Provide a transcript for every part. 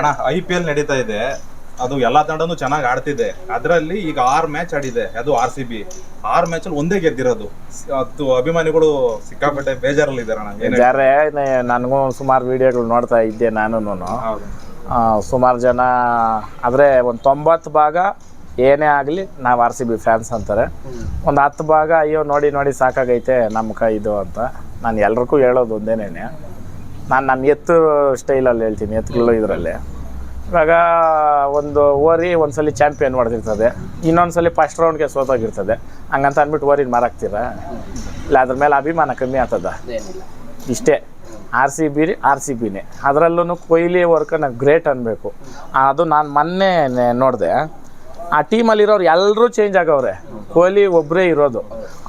ಅಣ್ಣ I P L ನಡೀತಾ ಇದೆ. ಅದು ಎಲ್ಲಾ ತಂಡನು ಚೆನ್ನಾಗಿ ಆಡ್ತಿದೆ. ಅದರಲ್ಲಿ ಈಗ ಆರ್ ಮ್ಯಾಚ್ ಆಡಿದೆ ಅದು ಆರ್ ಸಿ ಬಿ ಆರ್ ಮ್ಯಾಚ್ ಅಲ್ಲಿ ಒಂದೇ ಗೆದ್ದಿರೋದು. ಅದು ಅಭಿಮಾನಿಗಳು ಸಿಕ್ಕಾಪಟ್ಟೆ ಬೇಜಾರಲ್ಲಿ ಇದ್ದಾರೆ ನನಗೂ ಸುಮಾರು ವಿಡಿಯೋಗಳು ನೋಡ್ತಾ ಇದ್ದೆ ನಾನು ಸುಮಾರು ಜನ ಆದರೆ ಒಂದು ತೊಂಬತ್ತು ಭಾಗ ಏನೇ ಆಗಲಿ ನಾವು ಆರ್ ಸಿ ಬಿ ಫ್ಯಾನ್ಸ್ ಅಂತಾರೆ. ಒಂದು ಹತ್ತು ಭಾಗ ಅಯ್ಯೋ ನೋಡಿ ನೋಡಿ ಸಾಕಾಗೈತೆ ನಮ್ಮ ಕೈ ಇದು ಅಂತ. ನಾನು ಎಲ್ರಿಗೂ ಹೇಳೋದು ಒಂದೇನೇ ನಾನು ನನ್ನ ಎತ್ತು ಸ್ಟೈಲಲ್ಲಿ ಹೇಳ್ತೀನಿ ಎತ್ತುಗಳು ಇದರಲ್ಲಿ. ಇವಾಗ ಒಂದು ಓರಿ ಒಂದ್ಸಲಿ ಚಾಂಪಿಯನ್ ಹೊಡೆದಿರ್ತದೆ ಇನ್ನೊಂದ್ಸಲಿ ಫಸ್ಟ್ ರೌಂಡ್ಗೆ ಸೋತಾಗಿರ್ತದೆ. ಹಂಗಂತ ಅಂದ್ಬಿಟ್ಟು ಓರಿನ ಮಾರಾಕ್ತೀರ? ಇಲ್ಲ, ಅದ್ರ ಮೇಲೆ ಅಭಿಮಾನ ಕಮ್ಮಿ ಆಗ್ತದ? ಇಷ್ಟೇ. R C B R C ಬಿನೇ ಅದರಲ್ಲೂ ಕೊಹ್ಲಿ ವರ್ಕ್ ನಾವು ಗ್ರೇಟ್ ಅನ್ಬೇಕು. ಅದು ನಾನು ಮೊನ್ನೆ ನೋಡಿದೆ. ಆ ಟೀಮಲ್ಲಿರೋರು ಎಲ್ಲರೂ ಚೇಂಜ್ ಆಗವ್ರೆ. ಕೊಹ್ಲಿ ಒಬ್ಬರೇ ಇರೋದು.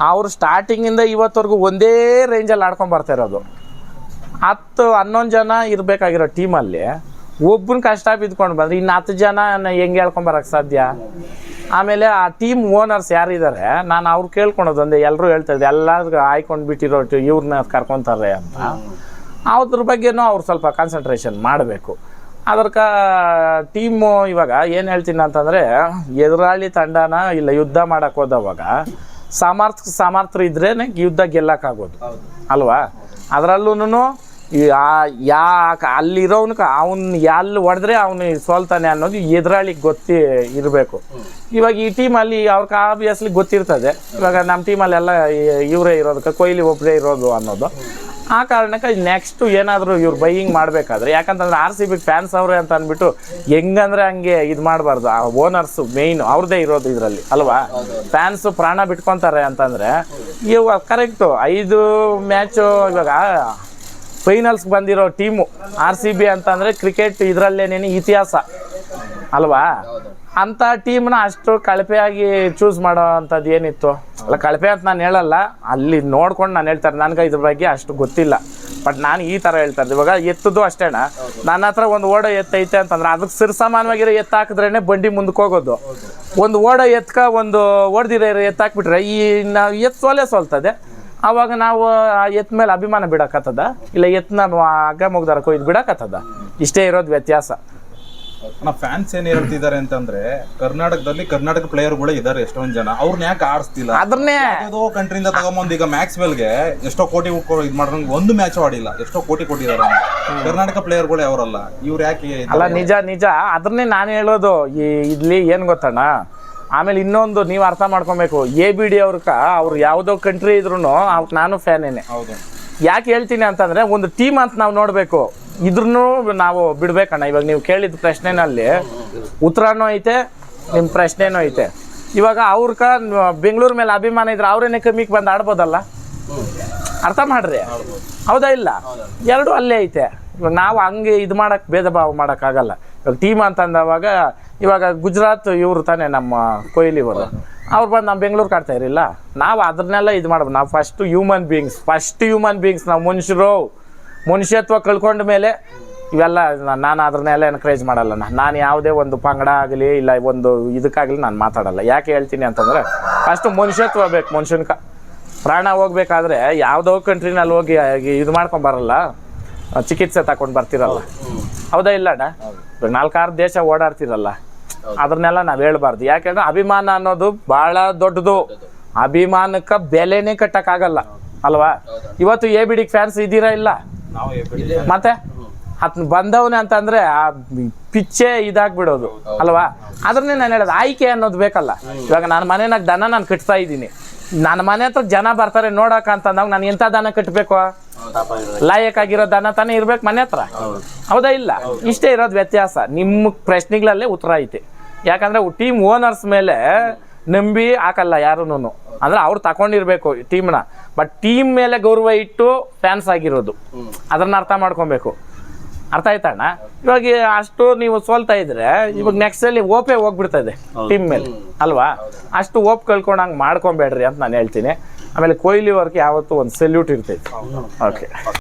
ಅವರು ಸ್ಟಾರ್ಟಿಂಗಿಂದ ಇವತ್ತವರೆಗೂ ಒಂದೇ ರೇಂಜಲ್ಲಿ ಆಡ್ಕೊಂಡು ಬರ್ತಾ ಇರೋದು. ಹತ್ತು, ಹನ್ನೊಂದು ಜನ ಇರಬೇಕಾಗಿರೋ ಟೀಮಲ್ಲಿ ಒಬ್ಬನ ಕಷ್ಟ ಬಿದ್ಕೊಂಡು ಬಂದ್ರೆ ಇನ್ನು ಹತ್ತು ಜನ ಹೆಂಗೆ ಹೇಳ್ಕೊಂಬರಕ್ಕೆ ಸಾಧ್ಯ? ಆಮೇಲೆ ಆ ಟೀಮ್ ಓನರ್ಸ್ ಯಾರಿದ್ದಾರೆ ನಾನು ಅವ್ರು ಕೇಳ್ಕೊಳೋದು ಒಂದೇ ಎಲ್ಲರೂ ಇದ್ದೆ ಎಲ್ಲರಿಗೂ ಆಯ್ಕೊಂಡು ಬಿಟ್ಟಿರೋ ಇವ್ರನ್ನ ಕರ್ಕೊತಾರೆ ಅಂತ. ಅದ್ರ ಬಗ್ಗೆನೂ ಅವ್ರು ಸ್ವಲ್ಪ ಕಾನ್ಸಂಟ್ರೇಷನ್ ಮಾಡಬೇಕು. ಅದಕ್ಕ ಟೀಮು ಇವಾಗ ಏನು ಹೇಳ್ತೀನಿ ಅಂತಂದರೆ, ಎದುರಾಳಿ ತಂಡನ ಇಲ್ಲ ಯುದ್ಧ ಮಾಡಕ್ಕೆ ಹೋದವಾಗ ಸಾಮರ್ಥ್ಯ ಸಾಮರ್ಥ್ಯ ಇದ್ರೇ ಯುದ್ಧ ಗೆಲ್ಲಕ್ಕಾಗೋದು ಅಲ್ವಾ? ಅದರಲ್ಲೂ ಯಾ ಅಲ್ಲಿರೋನ್ಕ ಅವನ್ ಎಲ್ಲಿ ಹೊಡೆದ್ರೆ ಅವನು ಸೋಲ್ತಾನೆ ಅನ್ನೋದು ಎದುರಾಳಿಗೆ ಗೊತ್ತಿ ಇರಬೇಕು. ಇವಾಗ ಈ ಟೀಮಲ್ಲಿ ಅವ್ರಿಗೆ ಆಬ್ವಿಯಸ್ಲಿ ಗೊತ್ತಿರ್ತದೆ. ಇವಾಗ ನಮ್ಮ ಟೀಮಲ್ಲೆಲ್ಲ ಇವರೇ ಇರೋದಕ್ಕೆ ಕೊಹ್ಲಿ ಒಬ್ಬರೇ ಇರೋದು ಅನ್ನೋದು. ಆ ಕಾರಣಕ್ಕೆ ನೆಕ್ಸ್ಟ್ ಏನಾದರೂ ಇವ್ರು ಬೈಯಿಂಗ್ ಮಾಡಬೇಕಾದ್ರೆ ಯಾಕಂತಂದ್ರೆ ಆರ್ ಸಿ ಬಿ ಫ್ಯಾನ್ಸ್ ಅವರೇ ಅಂತ ಅಂದ್ಬಿಟ್ಟು ಹೆಂಗಂದ್ರೆ ಹಂಗೆ ಇದು ಮಾಡಬಾರ್ದು. ಆ ಓನರ್ಸು ಮೇಯ್ನು ಅವ್ರದ್ದೇ ಇರೋದು ಇದರಲ್ಲಿ ಅಲ್ವಾ? ಫ್ಯಾನ್ಸ್ ಪ್ರಾಣ ಬಿಟ್ಕೊತಾರೆ ಅಂತಂದರೆ ಇವಾಗ ಕರೆಕ್ಟು ಐದು ಮ್ಯಾಚು ಇವಾಗ ಫೈನಲ್ಸ್ ಬಂದಿರೋ ಟೀಮು ಆರ್ ಸಿ ಬಿ ಅಂತಂದರೆ ಕ್ರಿಕೆಟ್ ಇದರಲ್ಲೇನೇನು ಇತಿಹಾಸ. ಅಲ್ವಾ? ಅಂಥ ಟೀಮ್ನ ಅಷ್ಟು ಕಳಪೆಯಾಗಿ ಚೂಸ್ ಮಾಡೋ ಅಂಥದ್ದು ಏನಿತ್ತು? ಅಲ್ಲ, ಕಳಪೆ ಅಂತ ನಾನು ಹೇಳಲ್ಲ. ಅಲ್ಲಿ ನೋಡ್ಕೊಂಡು ನಾನು ಹೇಳ್ತಾರೆ ನನಗೆ ಇದ್ರ ಬಗ್ಗೆ ಅಷ್ಟು ಗೊತ್ತಿಲ್ಲ. ಬಟ್ ನಾನು ಈ ಥರ ಹೇಳ್ತಾ ಇದ್ದೆ ಇವಾಗ ಎತ್ತದು ಅಷ್ಟೇಣ ನನ್ನ ಹತ್ರ ಒಂದು ಓಡೋ ಎತ್ತೈತೆ ಅಂತಂದ್ರೆ ಅದಕ್ಕೆ ಸಿರ್ಸಾಮಾನ್ಯವಾಗಿರೋ ಎತ್ತ ಹಾಕಿದ್ರೇ ಬಂಡಿ ಮುಂದಕ್ಕೆ ಹೋಗೋದು. ಒಂದು ಓಡ ಎತ್ಕ ಒಂದು ಓಡ್ದಿರೋ ಎತ್ತಾಕ್ಬಿಟ್ರೆ ಈ ನಾವು ಎತ್ತ ಸೋಲೆ ಸೋಲ್ತದೆ. ಅವಾಗ ನಾವು ಎತ್ ಮೇಲೆ ಅಭಿಮಾನ ಬಿಡಕತ್ತದ? ಇಲ್ಲ ಎತ್ನ ಅಗ್ಗ ಮುಗ್ದಾರ ಕೊಯ್ದು ಬಿಡಕತ್ತದ? ಇಷ್ಟೇ ಇರೋದು ವ್ಯತ್ಯಾಸ. ಫ್ಯಾನ್ಸ್ ಏನ್ ಹೇಳ್ತಿದ್ದಾರೆ ಅಂತಂದ್ರೆ ಕರ್ನಾಟಕದಲ್ಲಿ ಕರ್ನಾಟಕ ಪ್ಲೇಯರ್ಗಳೇ ಇದಾರೆ ಎಷ್ಟೊಂದ್ ಜನ. ಅವ್ರನ್ನ ಯಾಕೆ ಆಡಿಸ್ತಿಲ್ಲ ಅದನ್ನೇ ಯಾವುದೋ ಕಂಟ್ರಿಯಿಂದ ತಗೊಂಬಂದ್ ಈಗ ಮ್ಯಾಕ್ಸ್ವೆಲ್ಗೆ ಎಷ್ಟೋ ಕೋಟಿ ಇದು ಮಾಡ್ರಂಗ್ ಒಂದು ಮ್ಯಾಚ್ ಆಡಿಲ್ಲ. ಎಷ್ಟೋ ಕೋಟಿ ಕೊಟ್ಟಿದ್ದಾರೆ ಕರ್ನಾಟಕ ಕರ್ನಾಟಕ ಪ್ಲೇಯರ್ಗಳು ಅವರಲ್ಲ. ಇವ್ರು ಯಾಕೆ ಅಲ್ಲ ನಿಜ ನಿಜ. ಅದನ್ನೇ ನಾನು ಹೇಳೋದು ಈ ಇಲ್ಲಿ ಏನು ಗೊತ್ತಣ್ಣ? ಆಮೇಲೆ ಇನ್ನೊಂದು ನೀವು ಅರ್ಥ ಮಾಡ್ಕೊಬೇಕು. ಎ ಬಿ ಡಿ ಅವ್ರಕ ಅವ್ರು ಯಾವುದೋ ಕಂಟ್ರಿ ಇದ್ರು ಅವ್ಕೆ ನಾನು ಫ್ಯಾನೇನೆ ಹೌದು. ಯಾಕೆ ಹೇಳ್ತೀನಿ ಅಂತಂದ್ರೆ ಒಂದು ಟೀಮ್ ಅಂತ ನಾವು ನೋಡಬೇಕು. ಇದ್ರೂ ನಾವು ಬಿಡ್ಬೇಕಣ್ಣ. ಇವಾಗ ನೀವು ಕೇಳಿದ ಪ್ರಶ್ನೆನಲ್ಲಿ ಉತ್ತರನೂ ಐತೆ ನಿಮ್ಮ ಪ್ರಶ್ನೆನೂ ಐತೆ. ಇವಾಗ ಅವ್ರಕ ಬೆಂಗಳೂರು ಮೇಲೆ ಅಭಿಮಾನ ಇದ್ರೆ ಅವ್ರೇನೆ ಕಮ್ಮಿಗೆ ಬಂದು ಆಡ್ಬೋದಲ್ಲ? ಅರ್ಥ ಮಾಡ್ರಿ? ಹೌದಾ ಇಲ್ಲ? ಎರಡು ಅಲ್ಲೇ ಐತೆ. ಇವಾಗ ನಾವು ಹಂಗೆ ಇದು ಮಾಡಕ್ಕೆ ಭೇದ ಭಾವ ಮಾಡೋಕ್ಕಾಗಲ್ಲ ಟೀಮ್ ಅಂತಂದವಾಗ ಇವಾಗ ಗುಜರಾತ್ ಇವರು ತಾನೇ ನಮ್ಮ ಕೊಹ್ಲಿ ಅವರು. ಅವ್ರು ಬಂದು ನಮ್ಮ ಬೆಂಗಳೂರು ಕಾಡ್ತಾ ಇರಲಿಲ್ಲ. ನಾವು ಅದನ್ನೆಲ್ಲ ಇದು ಮಾಡ್ಬೋದು. ನಾವು first human beings first human beings ನಾವು ಮನುಷ್ಯರು. ಮನುಷ್ಯತ್ವ ಕಳ್ಕೊಂಡ ಮೇಲೆ ಇವೆಲ್ಲ ನಾನು ಅದನ್ನೆಲ್ಲ ಎನ್ಕರೇಜ್ ಮಾಡಲ್ಲ. ನಾನು ಯಾವುದೇ ಒಂದು ಪಂಗಡ ಆಗಲಿ ಇಲ್ಲ ಒಂದು ಇದಕ್ಕಾಗಲಿ ನಾನು ಮಾತಾಡಲ್ಲ. ಯಾಕೆ ಹೇಳ್ತೀನಿ ಅಂತಂದರೆ ಫಸ್ಟು ಮನುಷ್ಯತ್ವ ಬೇಕು ಮನುಷ್ಯನ್ಕ ಪ್ರಾಣ ಹೋಗ್ಬೇಕಾದ್ರೆ ಯಾವುದೋ ಕಂಟ್ರಿನಲ್ಲಿ ಹೋಗಿ ಇದು ಮಾಡ್ಕೊಂಡು ಬರಲ್ಲ. ಚಿಕಿತ್ಸೆ ತಗೊಂಡು ಬರ್ತಿರಲ್ಲ. ಹೌದಾ ಇಲ್ಲ ಅಣ್ಣ ಇವಾಗ ನಾಲ್ಕಾರು ದೇಶ ಓಡಾಡ್ತಿರಲ್ಲ ಅದನ್ನೆಲ್ಲ ನಾವು ಹೇಳ್ಬಾರ್ದು. ಯಾಕೆಂದ್ರೆ ಅಭಿಮಾನ ಅನ್ನೋದು ಬಹಳ ದೊಡ್ಡದು. ಅಭಿಮಾನಕ್ಕೆ ಬೆಲೆನೇ ಕಟ್ಟಕ್ಕಾಗಲ್ಲ ಅಲ್ವಾ? ಇವತ್ತು ಎ ಬಿಡಿ ಫ್ಯಾನ್ಸ್ ಇದ್ದೀರಾ ಇಲ್ಲ? ಮತ್ತೆ? ಅತ್ನ ಬಂದವನೇ ಅಂತಂದ್ರೆ ಆ ಪಿಚ್ಚೆ ಇದಾಗ್ಬಿಡೋದು ಅಲ್ವಾ? ಅದನ್ನೇ ನಾನು ಹೇಳೋದು ಆಯ್ಕೆ ಅನ್ನೋದು ಬೇಕಲ್ಲ. ಇವಾಗ ನನ್ನ ಮನೆನಾಗ ದನ ನಾನು ಕಟ್ತಾ ಇದ್ದೀನಿ. ನನ್ನ ಮನೆ ಹತ್ರ ಜನ ಬರ್ತಾರೆ ನೋಡಕ ಅಂತಂದಾಗ ನಾನು ಎಂಥ ದನ ಕಟ್ಟಬೇಕು ಲಾಯಕ್ ಆಗಿರೋ ದನ ತಾನೇ ಇರ್ಬೇಕು ಮನೆ ಹತ್ರ? ಹೌದಾ ಇಲ್ಲ? ಇಷ್ಟೇ ಇರೋದು ವ್ಯತ್ಯಾಸ. ನಿಮ್ಮ ಪ್ರಶ್ನೆಗಳಲ್ಲೇ ಉತ್ತರ ಐತೆ. ಯಾಕಂದ್ರೆ ಟೀಮ್ ಓನರ್ಸ್ ಮೇಲೆ ನಂಬಿ ಹಾಕಲ್ಲ ಯಾರೂನು ಅಂದ್ರೆ ಅವ್ರು ತಗೊಂಡಿರ್ಬೇಕು ಟೀಮ್ನ ಬಟ್ ಟೀಮ್ ಮೇಲೆ ಗೌರವ ಇಟ್ಟು ಫ್ಯಾನ್ಸ್ ಆಗಿರೋದು. ಅದನ್ನ ಅರ್ಥ ಮಾಡ್ಕೊಬೇಕು. ಅರ್ಥ ಆಯ್ತಣ್ಣ ಇವಾಗ ಅಷ್ಟು ನೀವು ಸೋಲ್ತಾ ಇದ್ರೆ ಇವಾಗ ನೆಕ್ಸ್ಟ್ ಅಲ್ಲಿ ಓಪೆ ಇದೆ ಟೀಮ್ ಮೇಲೆ. ಅಲ್ವಾ? ಅಷ್ಟು ಓಪ್ ಕಳ್ಕೊಂಡಂಗೆ ಮಾಡ್ಕೊಬೇಡ್ರಿ ಅಂತ ನಾನು ಹೇಳ್ತೀನಿ. ಆಮೇಲೆ ಕೊಹ್ಲಿ ಅವ್ರಿಗೆ ಯಾವತ್ತೂ ಒಂದು ಸೆಲ್ಯೂಟ್ ಇರ್ತೈತಿ. ಓಕೆ